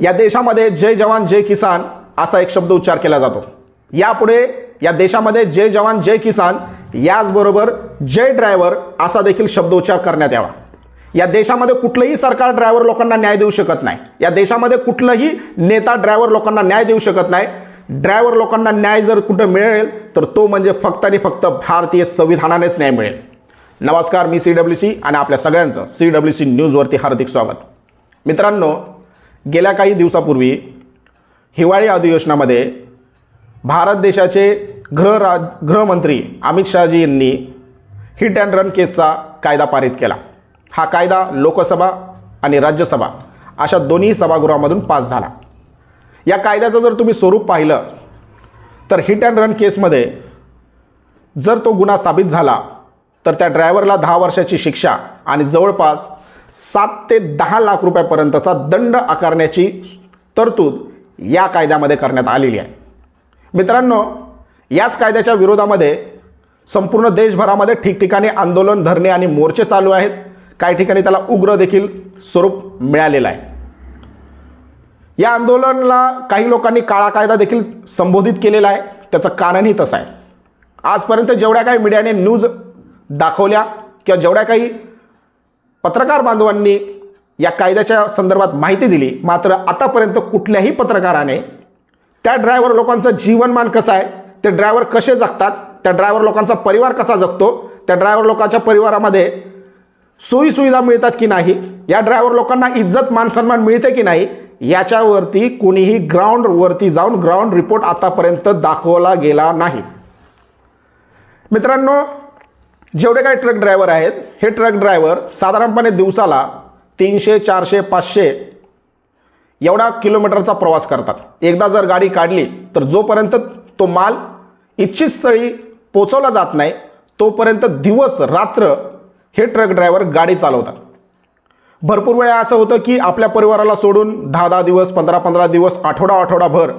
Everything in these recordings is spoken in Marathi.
या देशामध्ये जय जवान जय किसान असा एक शब्द उच्चार केला जातो. यापुढे या देशामध्ये जय जवान जय किसान याचबरोबर जय ड्रायव्हर असा देखील शब्दोच्चार करण्यात यावा. या देशामध्ये कुठलंही सरकार ड्रायव्हर लोकांना न्याय देऊ शकत नाही. या देशामध्ये कुठलंही नेता ड्रायव्हर लोकांना न्याय देऊ शकत नाही. ड्रायव्हर लोकांना न्याय जर कुठं मिळेल तर तो म्हणजे फक्त आणि फक्त भारतीय संविधानानेच न्याय मिळेल. नमस्कार मी सी डब्ल्यू सी आणि आपल्या सगळ्यांचं सी डब्ल्यू सी न्यूजवरती हार्दिक स्वागत. मित्रांनो गेल्या काही दिवसापूर्वी हिवाळी अधिवेशनामध्ये भारत देशाचे गृहराज गृहमंत्री अमित शहाजी यांनी हिट अँड रन केसचा कायदा पारित केला. हा कायदा लोकसभा आणि राज्यसभा अशा दोन्ही सभागृहामधून पास झाला. या कायद्याचं जर तुम्ही स्वरूप पाहिलं तर हिट अँड रन केसमध्ये जर तो गुन्हा साबित झाला तर त्या ड्रायव्हरला दहा वर्षाची शिक्षा आणि जवळपास सात ते दहा लाख रुपयापर्यंतचा दंड आकारण्याची तरतूद या कायद्यामध्ये करण्यात आलेली आहे. मित्रांनो याच कायद्याच्या विरोधामध्ये संपूर्ण देशभरामध्ये ठिकठिकाणी आंदोलन धरणे आणि मोर्चे चालू आहेत. काही ठिकाणी त्याला उग्र देखील स्वरूप मिळालेलं आहे. या आंदोलनाला काही लोकांनी काळा कायदा देखील संबोधित केलेला आहे. त्याचं कारणही तसं आहे. आजपर्यंत जेवढ्या काही मीडियाने न्यूज दाखवल्या किंवा जेवढ्या काही पत्रकार बांधवांनी या कायद्याच्या संदर्भात माहिती दिली. मात्र आतापर्यंत कुठल्याही पत्रकाराने त्या ड्रायव्हर लोकांचं जीवनमान कसं आहे ते ड्रायव्हर कसे जगतात त्या ड्रायव्हर लोकांचा परिवार कसा जगतो त्या ड्रायव्हर लोकांच्या परिवारामध्ये सोयीसुविधा मिळतात की नाही या ड्रायव्हर लोकांना इज्जत मानसन्मान मिळते की नाही याच्यावरती कुणीही ग्राउंडवरती जाऊन ग्राउंड रिपोर्ट आतापर्यंत दाखवला गेला नाही. मित्रांनो जेवढे काही ट्रक ड्रायव्हर आहेत हे ट्रक ड्रायव्हर साधारणपणे दिवसाला तीनशे चारशे पाचशे एवढा किलोमीटरचा प्रवास करतात. एकदा जर गाडी काढली तर जोपर्यंत तो माल इच्छित स्थळी पोचवला जात नाही तोपर्यंत दिवस रात्र हे ट्रक ड्रायव्हर गाडी चालवतात. भरपूर वेळा असं होतं की आपल्या परिवाराला सोडून दहा दहा दिवस पंधरा पंधरा दिवस आठवडा आठवडाभर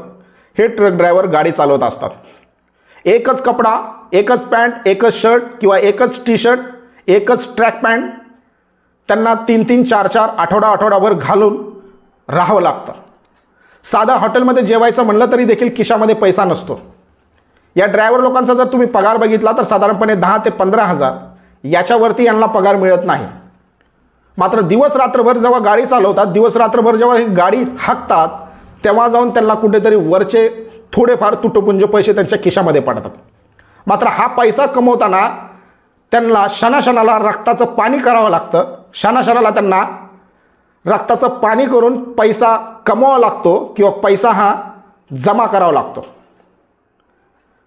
हे ट्रक ड्रायव्हर गाडी चालवत असतात. एकच कपडा एकच पॅन्ट एकच शर्ट किंवा एकच टी शर्ट एकच ट्रॅक पॅन्ट त्यांना तीन तीन चार चार आठवडा आठवडाभर घालून राहावं लागतं. साधा हॉटेलमध्ये जेवायचं म्हणलं तरी देखील खिशामध्ये पैसा नसतो. या ड्रायव्हर लोकांचा जर तुम्ही पगार बघितला तर साधारणपणे दहा ते पंधरा हजार याच्यावरती यांना पगार मिळत नाही. मात्र दिवस रात्रभर जेव्हा गाडी चालवतात दिवस रात्रभर जेव्हा ही गाडी हाकतात तेव्हा जाऊन त्यांना कुठेतरी वरचे थोडेफार तुटपुंज पैसे त्यांच्या खिशामध्ये पडतात. मात्र हा पैसा कमवताना त्यांना क्षणाक्षणाला रक्ताचं पाणी करावं लागतं. क्षणाक्षणाला त्यांना रक्ताचं पाणी करून पैसा कमवावा लागतो किंवा पैसा हा जमा करावा लागतो.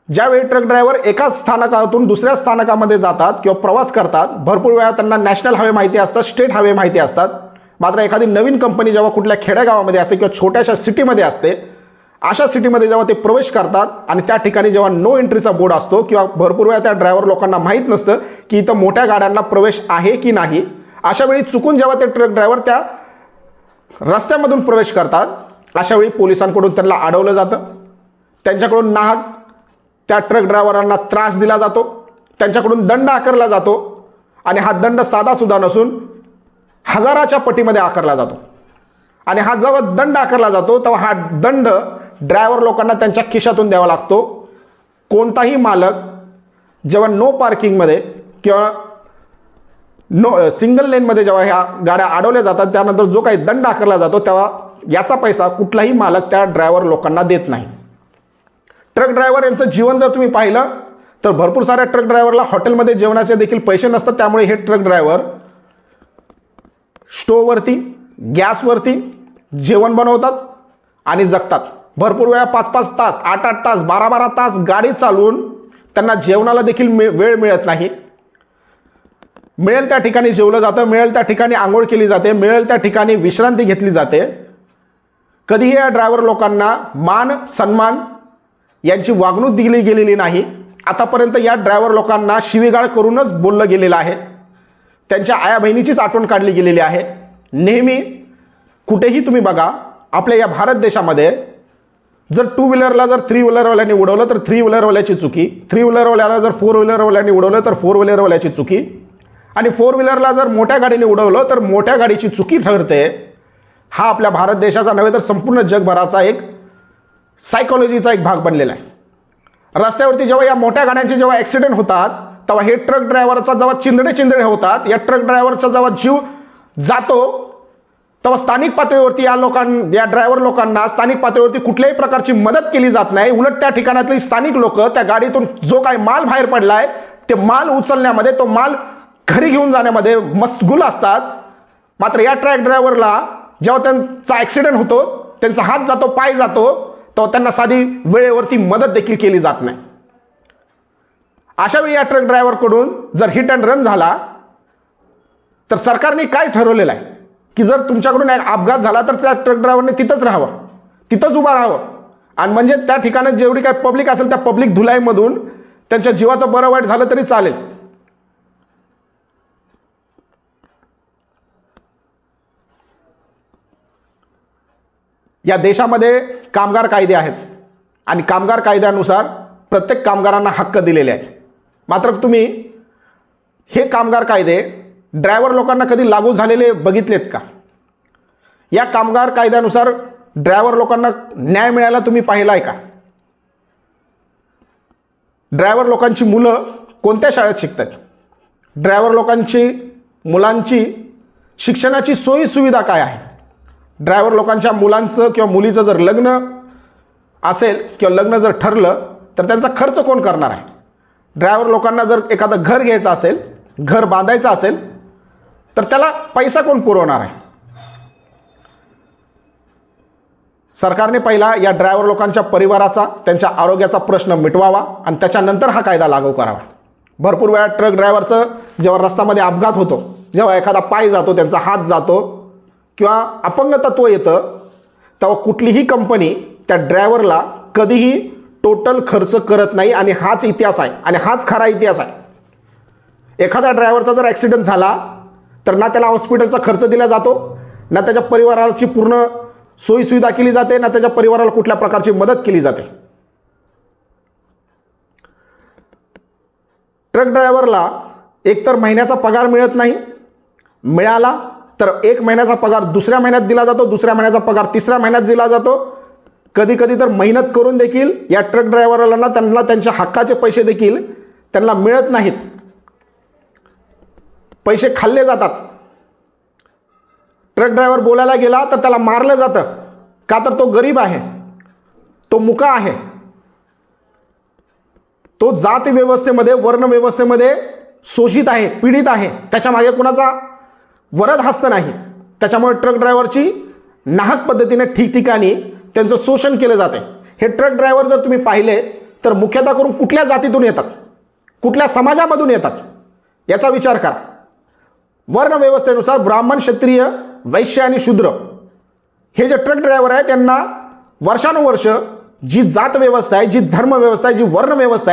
ज्यावेळी ट्रक ड्रायव्हर एकाच स्थानकातून दुसऱ्या स्थानकामध्ये जातात किंवा प्रवास करतात भरपूर वेळा त्यांना नॅशनल हायवे माहिती असतात स्टेट हायवे माहिती असतात. मात्र एखादी नवीन कंपनी जेव्हा कुठल्या खेडेगावामध्ये असते किंवा छोट्याशा सिटीमध्ये असते अशा सिटीमध्ये जेव्हा ते प्रवेश करतात आणि त्या ठिकाणी जेव्हा नो एंट्रीचा बोर्ड असतो किंवा भरपूर वेळा त्या ड्रायव्हर लोकांना माहीत नसतं की इथं मोठ्या गाड्यांना प्रवेश आहे की नाही अशा वेळी चुकून जेव्हा ते ट्रक ड्रायव्हर त्या रस्त्यामधून प्रवेश करतात अशावेळी पोलिसांकडून त्यांना अडवलं जातं. त्यांच्याकडून नाहक त्या ट्रक ड्रायव्हरांना त्रास दिला जातो. त्यांच्याकडून दंड आकारला जातो आणि हा दंड साधासुद्धा नसून हजाराच्या पटीमध्ये आकारला जातो. आणि हा जेव्हा दंड आकारला जातो तेव्हा हा दंड ड्रायव्हर लोकांना त्यांच्या खिशातून द्यावा लागतो. कोणताही मालक जेव्हा नो पार्किंगमध्ये किंवा नो सिंगल लेनमध्ये जेव्हा ह्या गाड्या अडवल्या जातात त्यानंतर जो काही दंड आकारला जातो तेव्हा याचा पैसा कुठलाही मालक त्या ड्रायव्हर लोकांना देत नाही. ट्रक ड्रायव्हर यांचं जीवन जर तुम्ही पाहिलं तर भरपूर साऱ्या ट्रक ड्रायव्हरला हॉटेलमध्ये जेवणाचे देखील पैसे नसतात त्यामुळे हे ट्रक ड्रायव्हर स्टोववरती गॅसवरती जेवण बनवतात आणि जगतात. भरपूर वेळा पाच पाच तास आठ आठ तास बारा बारा तास गाडी चालवून त्यांना जेवणाला देखील मिळ वेळ मिळत नाही. मिळेल त्या ठिकाणी जेवलं जातं मिळेल त्या ठिकाणी आंघोळ केली जाते मिळेल त्या ठिकाणी विश्रांती घेतली जाते. कधीही या ड्रायव्हर लोकांना मान सन्मान यांची वागणूक दिली गेलेली नाही. आतापर्यंत या ड्रायव्हर लोकांना शिवीगाळ करूनच बोललं गेलेलं आहे. त्यांच्या आया बहिणीचीच आठवण काढली गेलेली आहे. नेहमी कुठेही तुम्ही बघा आपल्या या भारत देशामध्ये जर टू व्हीलरला जर थ्री व्हीलरवाल्याने उडवलं तर थ्री व्हीलरवाल्याची चुकी. थ्री व्हीलरवाल्याला जर फोर व्हीलरवाल्याने उडवलं तर फोर व्हीलरवाल्याची चुकी. आणि फोर व्हीलरला जर मोठ्या गाडीने उडवलं तर मोठ्या गाडीची चुकी ठरते. हा आपल्या भारत देशाचा नव्हे तर संपूर्ण जगभराचा एक सायकोलॉजीचा एक भाग बनलेला आहे. रस्त्यावरती जेव्हा या मोठ्या गाड्यांचे जेव्हा ॲक्सिडेंट होतात तेव्हा हे ट्रक ड्रायव्हरचा जेव्हा चिंदडे चिंदडे होतात या ट्रक ड्रायव्हरचा जेव्हा जीव जातो तेव्हा स्थानिक पातळीवरती या लोकां या ड्रायव्हर लोकांना स्थानिक पातळीवरती कुठल्याही प्रकारची मदत केली जात नाही. उलट त्या ठिकाणातली स्थानिक लोक त्या गाडीतून जो काय माल बाहेर पडलाय ते माल उचलण्यामध्ये तो माल घरी घेऊन जाण्यामध्ये मस्तगुल असतात. मात्र या ट्रॅक ड्रायव्हरला जेव्हा त्यांचा ॲक्सिडेंट होतो त्यांचा हात जातो पाय जातो तेव्हा त्यांना साधी वेळेवरती मदत देखील केली जात नाही. अशावेळी या ट्रक ड्रायव्हरकडून जर हिट अँड रन झाला तर सरकारने काय ठरवलेलं आहे? की जर तुमच्याकडून एक अपघात झाला तर त्या ट्रक ड्रायव्हरने तिथंच राहावं. तिथंच उभा राहावं. आणि म्हणजे त्या ठिकाणी जेवढी काय पब्लिक असेल त्या पब्लिक धुलाईमधून त्यांच्या जीवाचं बरं वाईट झालं तरी चालेल. या देशामध्ये कामगार कायदे आहेत. आणि कामगार कायद्यानुसार प्रत्येक कामगारांना हक्क दिलेले आहेत. मात्र तुम्ही हे कामगार कायदे ड्रायव्हर लोकांना कधी लागू झालेले बघितलेत का? या कामगार कायद्यानुसार ड्रायव्हर लोकांना न्याय मिळायला तुम्ही पाहिला आहे का? ड्रायव्हर लोकांची मुलं कोणत्या शाळेत शिकतात? ड्रायव्हर लोकांची मुलांची शिक्षणाची सोयी सुविधा काय आहे? ड्रायव्हर लोकांच्या मुलांचं किंवा मुलीचं जर लग्न असेल किंवा लग्न जर ठरलं तर त्यांचा खर्च कोण करणार आहे? ड्रायव्हर लोकांना जर एखादं घर घ्यायचं असेल घर बांधायचं असेल तर त्याला पैसा कोण पुरवणार आहे? सरकारने पहिला या ड्रायव्हर लोकांच्या परिवाराचा त्यांच्या आरोग्याचा प्रश्न मिटवावा आणि त्याच्यानंतर हा कायदा लागू करावा. भरपूर वेळा ट्रक ड्रायव्हरचं जेव्हा रस्त्यामध्ये अपघात होतो जेव्हा एखादा पाय जातो त्यांचा हात जातो किंवा अपंगतत्व येतं तेव्हा कुठलीही कंपनी त्या ड्रायव्हरला कधीही टोटल खर्च करत नाही आणि हाच इतिहास आहे आणि हाच खरा इतिहास आहे. एखाद्या ड्रायव्हरचा जर ॲक्सिडेंट झाला तर ना त्याला हॉस्पिटलचा खर्च दिला जातो ना त्याच्या परिवाराची पूर्ण सोयीसुविधा केली जाते ना त्याच्या परिवाराला कुठल्या प्रकारची मदत केली जाते. ट्रक ड्रायव्हरला एकतर महिन्याचा पगार मिळत नाही मिळाला तर एक महिन्याचा पगार दुसऱ्या महिन्यात दिला जातो दुसऱ्या महिन्याचा पगार तिसऱ्या महिन्यात दिला जातो. कधी कधी तर मेहनत करून देखील या ट्रक ड्रायव्हरला त्यांना त्यांच्या हक्काचे पैसे देखील त्यांना मिळत नाहीत. पैसे खाल्ले जातात. ट्रक ड्रायव्हर बोलायला गेला तर त्याला मारलं जातं. का तर तो गरीब आहे. तो मुका आहे. तो जात व्यवस्थेमध्ये वर्ण व्यवस्थेमध्ये शोषित आहे पीडित आहे. त्याच्यामागे कुणाचा वरद हस्त नाही. त्याच्यामुळे ट्रक ड्रायव्हरची नाहक पद्धतीने ठिकठिकाणी त्यांचं शोषण केलं जाते. हे ट्रक ड्रायव्हर जर तुम्ही पाहिले तर मुख्यतः करून कुठल्या जातीतून येतात? कुठल्या समाजामधून येतात? याचा विचार करा. वर्ण व्यवस्थेनुसार ब्राह्मण क्षत्रिय वैश्य आणि शूद्र. हे जे ट्रक ड्रायव्हर आहे त्यांना वर्षानुवर्ष जी जात व्यवस्था आहे जी धर्मव्यवस्था आहे जी वर्ण व्यवस्था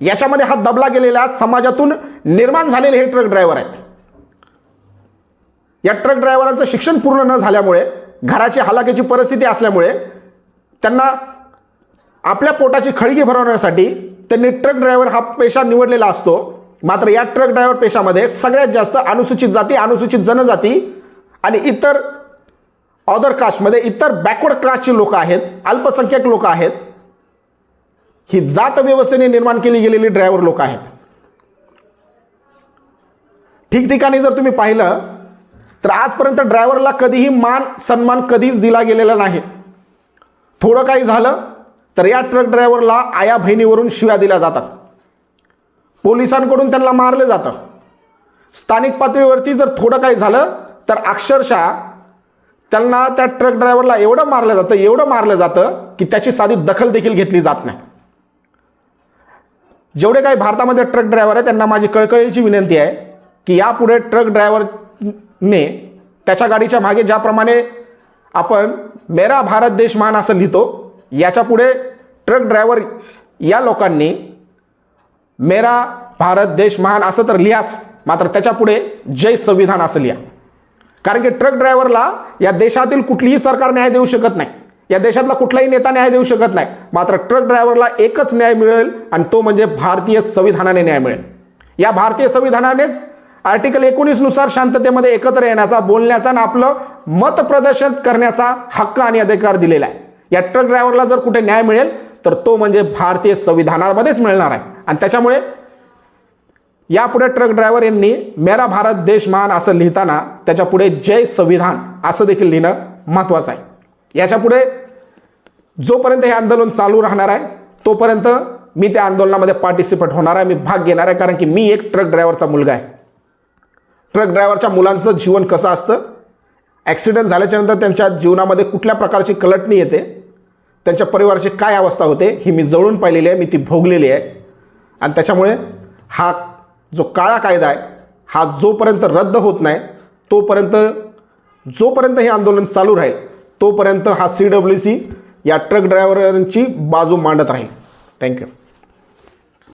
याच्यामध्ये हा दबला गेलेला समाजातून निर्माण झालेले हे ट्रक ड्रायव्हर आहेत. या ट्रक ड्रायव्हरांचं शिक्षण पूर्ण न झाल्यामुळे घराची हालाकीची परिस्थिती असल्यामुळे त्यांना आपल्या पोटाची खळगी भरवण्यासाठी त्यांनी ट्रक ड्रायव्हर हा पेशा निवडलेला असतो. मात्र या ट्रक ड्रायव्हर पेशामध्ये सगळ्यात जास्त अनुसूचित जाती अनुसूचित जनजाती आणि इतर अदर कास्टमध्ये इतर बॅकवर्ड क्लासची लोक आहेत अल्पसंख्याक लोक आहेत ही जात व्यवस्थेने निर्माण केली गेलेली ड्रायव्हर लोक आहेत. ठिकठिकाणी जर तुम्ही पाहिलं तर आजपर्यंत ड्रायव्हरला कधीही मान सन्मान कधीच दिला गेलेला नाही. थोडं काही झालं तर या ट्रक ड्रायव्हरला आया बहिणीवरून शिव्या दिल्या जातात. पोलिसांकडून त्यांना मारलं जातं. स्थानिक पातळीवरती जर थोडं काही झालं तर अक्षरशः त्यांना त्या ट्रक ड्रायव्हरला एवढं मारलं जातं एवढं मारलं जातं की त्याची साधी दखल देखील घेतली जात नाही. जेवढे काही भारतामध्ये ट्रक ड्रायव्हर आहे त्यांना माझी कळकळीची विनंती आहे की यापुढे ट्रक ड्रायव्हरने त्याच्या गाडीच्या मागे ज्याप्रमाणे आपण मेरा भारत देश महान असं लिहितो याच्यापुढे ट्रक ड्रायव्हर या लोकांनी मेरा भारत देश महान असं तर लिहाच. मात्र त्याच्यापुढे जय संविधान असं लिहा. कारण की ट्रक ड्रायव्हरला या देशातील कुठलीही सरकार न्याय देऊ शकत नाही. या देशातला कुठलाही नेता न्याय देऊ शकत नाही. मात्र ट्रक ड्रायव्हरला एकच न्याय मिळेल आणि तो म्हणजे भारतीय संविधानाने न्याय मिळेल. या भारतीय संविधानानेच आर्टिकल एकोणीसनुसार शांततेमध्ये एकत्र येण्याचा बोलण्याचा आणि आपलं मत प्रदर्शन करण्याचा हक्क आणि अधिकार दिलेला आहे. या ट्रक ड्रायव्हरला जर कुठे न्याय मिळेल तर तो म्हणजे भारतीय संविधानामध्येच मिळणार आहे. आणि त्याच्यामुळे यापुढे ट्रक ड्रायव्हर यांनी मेरा भारत देश महान असं लिहिताना त्याच्यापुढे जय संविधान असं देखील लिहिणं महत्त्वाचं आहे. याच्यापुढे जोपर्यंत हे आंदोलन चालू राहणार आहे तोपर्यंत मी त्या आंदोलनामध्ये पार्टिसिपेट होणार आहे मी भाग घेणार आहे कारण की मी एक ट्रक ड्रायव्हरचा मुलगा आहे. ट्रक ड्रायव्हरच्या मुलांचं जीवन कसं असतं? ॲक्सिडेंट झाल्याच्यानंतर त्यांच्या जीवनामध्ये कुठल्या प्रकारची कलटणी येते? त्यांच्या परिवाराची काय अवस्था होते ही मी जवळून पाहिलेली आहे मी ती भोगलेली आहे. आणि त्याच्यामुळे हा जो काळा कायदा आहे हा जोपर्यंत रद्द होत नाही तोपर्यंत जोपर्यंत हे आंदोलन चालू राहील तोपर्यंत हा सी डब्ल्यू सी या ट्रक ड्रायव्हरांची बाजू मांडत राहील. थँक्यू